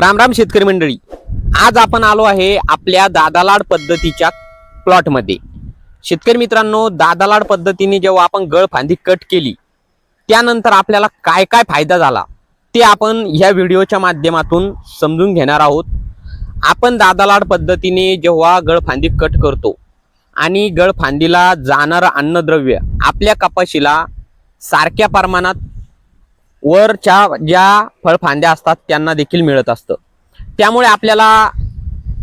राम राम शेतकरी मंडळी. आज आपण आलो आहे आपल्या दादालाड पद्धतीच्या प्लॉटमध्ये. शेतकरी मित्रांनो दादालाड पद्धतीने जेव्हा आपण गळ फांदी कट केली त्यानंतर आपल्याला काय काय फायदा झाला ते आपण ह्या व्हिडिओच्या माध्यमातून समजून घेणार आहोत. आपण दादालाड पद्धतीने जेव्हा गळफांदी कट करतो आणि गळफांदीला जाणारं अन्नद्रव्य आपल्या कपाशीला सारख्या प्रमाणात वरच्या ज्या फळफांद्या असतात त्यांना देखील मिळत असतं. त्यामुळे आपल्याला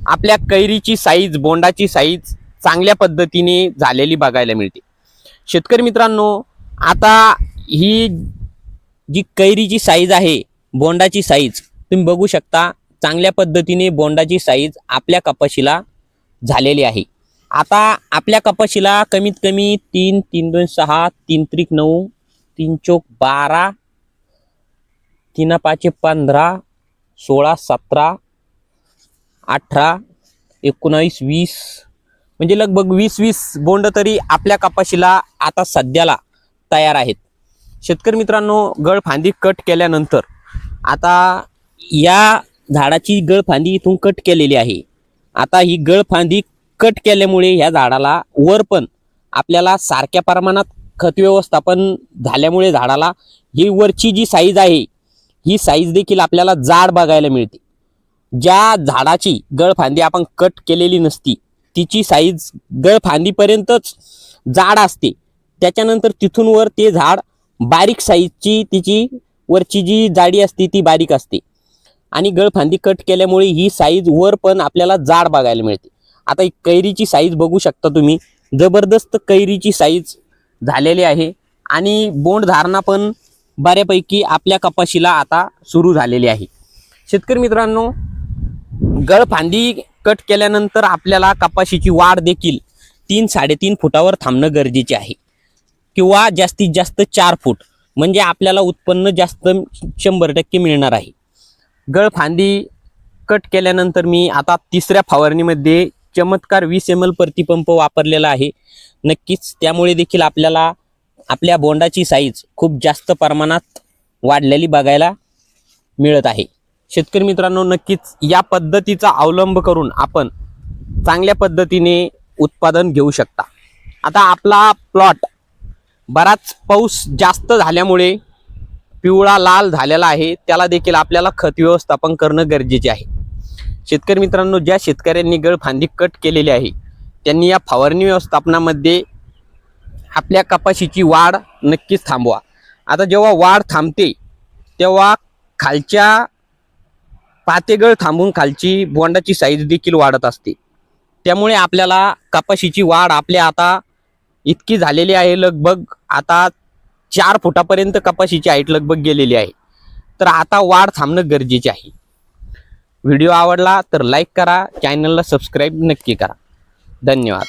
आपल्या कैरीची साईज बोंडाची साईज चांगल्या पद्धतीने झालेली बघायला मिळते. शेतकरी मित्रांनो आता ही जी कैरीची साईज आहे बोंडाची साईज तुम्ही बघू शकता चांगल्या पद्धतीने बोंडाची साईज आपल्या कपाशीला झालेली आहे. आता आपल्या कपाशीला कमीत कमी तीन तीन दोन सहा तीन त्रिक नऊ तीन चोक बारा तीन पाचशे पंधरा सोळा सतरा अठरा एकोणावीस वीस. म्हणजे लगभग वीस वीस बोंड तरी आपल्या कपाशीला आता सध्याला तयार आहेत. शेतकरी मित्रांनो गळफांदी कट केल्यानंतर आता या झाडाची गळफांदी इथून कट केलेली आहे. आता ही गळफांदी कट केल्यामुळे ह्या झाडाला वर पण आपल्याला सारख्या प्रमाणात खत व्यवस्थापन झाल्यामुळे झाडाला ही वरची जी साईज आहे ही साईज देखील आपल्याला जाड बघायला मिळते. ज्या झाडाची गळफांदी आपण कट केलेली नसती तिची साईज गळफांदीपर्यंतच जाड असते. त्याच्यानंतर तिथून वर ते झाड बारीक साईजची तिची वरची जी जाडी असते ती बारीक असते. आणि गळफांदी कट केल्यामुळे ही साईज वर पण आपल्याला जाड बघायला मिळते. आता ही कैरीची साईज बघू शकता तुम्ही. जबरदस्त कैरीची साईज झालेली आहे. आणि बोंड धारणा पण बऱ्यापैकी आपल्या कपाशीला आता सुरू झालेली आहे. शेतकरी मित्रांनो गळफांदी कट केल्यानंतर आपल्याला कपाशीची वाढ देखील तीन साडेतीन फुटावर थांबणं गरजेचे आहे. किंवा जास्तीत जास्त चार फूट म्हणजे आपल्याला उत्पन्न जास्त शंभर टक्के मिळणार आहे. गळफांदी कट केल्यानंतर मी आता तिसऱ्या फवारणीमध्ये चमत्कार वीस एम एल प्रतिपंप वापरलेला आहे. नक्कीच त्यामुळे देखील आपल्याला आपल्या बोंडाची साईज खूप जास्त प्रमाणात वाढलेली बघायला मिळत आहे. शेतकरी मित्रांनो नक्कीच या पद्धतीचा अवलंब करून आपण चांगल्या पद्धतीने उत्पादन घेऊ शकता. आता आपला प्लॉट बराच पाऊस जास्त झाल्यामुळे पिवळा लाल झालेला आहे. त्याला देखील आपल्याला खत व्यवस्थापन करणं गरजेचे आहे. शेतकरी मित्रांनो ज्या शेतकऱ्यांनी गळफांदी कट केलेली आहे त्यांनी या फवारणी व्यवस्थापनामध्ये आपल्या कपाशीची वाढ नक्कीच थांबवा. आता जेव्हा वाढ थांबते तेव्हा खालच्या पातेगळ थांबून खालची बोंडाची साईज देखील वाढत असते. त्यामुळे आपल्याला कपाशीची वाढ आपल्या आता इतकी झालेली आहे लगभग आता चार फुटापर्यंत कपाशीची हाईट लगभग गेलेली आहे. तर आता वाढ थांबणं गरजेचे आहे. व्हिडिओ आवडला तर लाईक करा चॅनलला सबस्क्राईब नक्की करा. धन्यवाद.